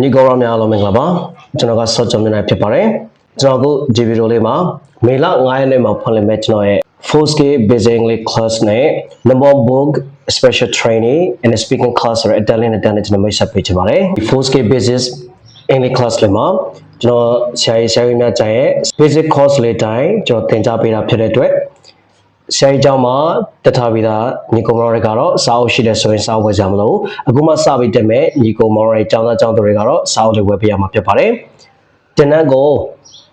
ညီကောရောများအားလုံးမင်္ဂလာပါကျွန်တော်ကဆော့ချ်မြန်နိုင်ဖြစ်ပါတယ်ကျွန်တော်အခုဒီဗီဒီယိုလေးမှာမေလ9ရက်နေ့မှာဖွင့်လှစ်မဲ့ကျွန်တော်ရဲ့ 4K Basic English class နဲ့ number book special training and speaking class ဆိုတဲ့ Italian နဲ့တန်းနဲ့ကျွန်တော်မိတ်ဆက်ပေးချင်ပါတယ်ဒီ 4K Basic English class လေးမှာကျွန်တော်ဆရာကြီးဆရာကြီးများကြိုင်ရဲ့ basic course လေးတိုင်းကျွန်တော်သင်ကြားပေးတာဖြစ်တဲ့အတွက် ဆရာကြီးเจ้าမှာတထားပြီးသားညီကောင်မောင်တွေကတော့စာအုပ်ရှိတယ်ဆိုရင်စာအုပ်ဝယ်ကြမလို့အခုမှစပြီးတက်မဲ့ညီကောင်မောင်တွေကျောင်းသားကျောင်းသူတွေကတော့စာအုပ်တွေဝယ်ပေးရမှာဖြစ်ပါတယ်တင်နန်းကို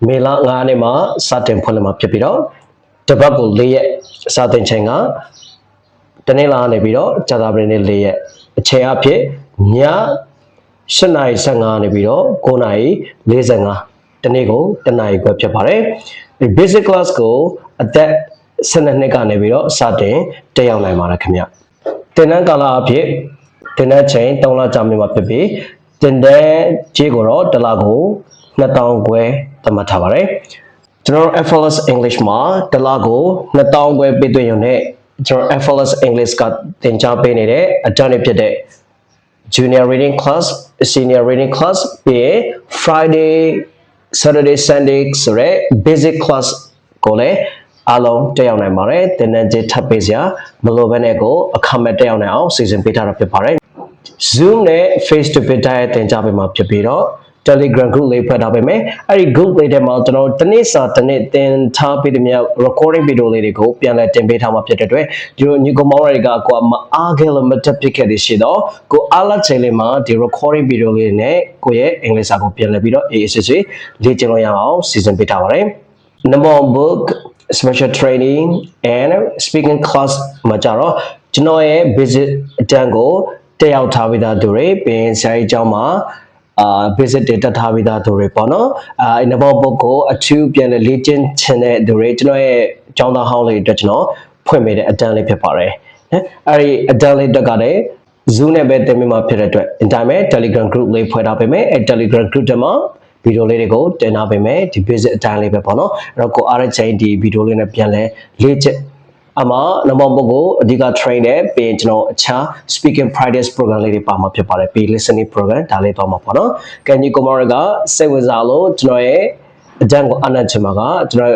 မေလ9ရက်နေ့မှာစတင်ဖွင့်လှစ်မှာဖြစ်ပြီးတော့တပတ်ကို၄ရက်စတင်ချိန်ကတနေ့လာနေပြီးတော့ကြာသပတေးနေ့၄ရက်အချိန်အဖြစ်ည7နာရီ15နေပြီးတော့9နာရီ45တနေ့ကိုတနာရီခွဲဖြစ်ပါတယ်ဒီ basic class ကိုအသက် 12နှစ်ကနေပြီးတော့စတင်တက်ရောက်နိုင်ပါတယ်ခင်ဗျတင်နန်းကာလအဖြစ်တင်နန်းချိန်3လကြာမြင့်မှာဖြစ်ပြီးတင်တဲ့ကြေးကိုတော့တစ်လကို2000ခွဲသတ်မှတ်ထားပါတယ်ကျွန်တော်တို့ FLS English မှာတစ်လကို2000ခွဲပေးသွင်းရုံနဲ့ကျွန်တော် FLS English ကသင်ကြားပေးနေတဲ့အတန်းတွေဖြစ်တဲ့ junior reading class senior reading class ပြီးရင် Friday Saturday Sunday ဆိုရဲ basic class ကိုလည်း အားလုံးတက်ရောက်နိုင်ပါတယ်သင်တန်းကြေးထပ်ပေးစရာမလိုဘဲနဲ့ကိုအခမဲ့တက်ရောက်နိုင်အောင်စီစဉ်ပေးထားတာဖြစ်ပါတယ် Zoom နဲ့ face to face တိုက်ရိုက်သင်ကြားပေးမှာဖြစ်ပြီးတော့ Telegram group လေးဖွဲ့ထားပေးမယ်အဲ့ဒီ group လေးထဲမှာကျွန်တော်တစ်နေ့စာတစ်နေ့သင်ထားပေးတဲ့မြောက် recording video လေးတွေကိုပြန်လည်တင်ပေးထားမှာဖြစ်တဲ့အတွက်ဒီလိုညီကောင်မောင်တွေကကိုကမအားခဲ့လို့မတက်ဖြစ်ခဲ့တဲ့ရှိတော့ကိုအားလက်ချိန်လေးမှာဒီ recording video လေးနဲ့ကိုရဲ့အင်္ဂလိပ်စာကိုပြန်လည်ပြီးတော့ ASC လေ့ကျင့်လို့ရအောင်စီစဉ်ပေးထားပါတယ် number one book special training and speaking class မှာကြတော့ကျွန်တော်ရဲ့ visit အတန်းကိုတက်ရောက်ထားပြီးသားသူတွေပြင်ဆရာကြီးကျောင်းမှာအာ visit တွေတက်ထားပြီးသားသူတွေပေါ့နော်အာ number book ကိုအထူးပြန်လည်လေ့ကျင့်ချင်တဲ့သူတွေကျွန်တော်ရဲ့ကျောင်းသားဟောင်းလေးအတွက်ကျွန်တော်ဖွင့်ပေးတဲ့အတန်းလေးဖြစ်ပါတယ်နော်အဲ့ဒီအတန်းလေးတက်ကလည်း Zoom နဲ့ပဲတင်ပြမှာဖြစ်တဲ့အတွက် in time Telegram group လေးဖွဲ့ထားပေးမယ်အဲ Telegram group ထဲမှာ ဗီဒီယိုလေးတွေကိုတင်ထားပေးမယ်ဒီ basic အတိုင်းလေးပဲပေါ့နော်အဲ့တော့ကိုအားတဲ့ချိန်ဒီဗီဒီယိုလေးနဲ့ပြန်လဲလေ့ကျင့်အမနံပါတ်ပုတ်ကိုအဓိက train နဲ့ပြီးရင်ကျွန်တော်အခြား speaking practice program လေးတွေပါမှာဖြစ်ပါတယ်ပြီး listening program ဒါလေးတော့မှာပေါ့နော်ကင်ကြီးကိုမောင်ရကစိတ်ဝင်စားလို့ကျွန်တော်ရဲ့အကြံကိုအနက်ချင်မှာကကျွန်တော်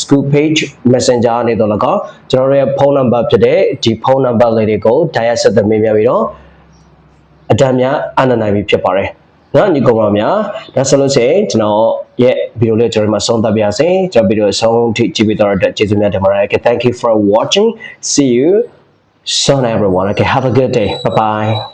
school page messenger နေတော့လကောကျွန်တော်ရဲ့ဖုန်းနံပါတ်ဖြစ်တဲ့ဒီဖုန်းနံပါတ်လေးတွေကို dial ဆက်သွယ်မေးမြန်းပြီးတော့အတန်းများအနက်နိုင်ပြီဖြစ်ပါတယ် နော်ညီကောင်မများဒါဆိုလို့ရှိရင်ကျွန်တော်ရဲ့ဗီဒီယိုလေးကျွန်တော်မှာဆုံးသတ်ပါရစေကျွန်တော်ဗီဒီယိုဆုံးထိကြည့်ပြီးတော့အတွက်ကျေးဇူးများတင်ပါတယ် okay thank you for watching see you soon everyone okay have a good day bye bye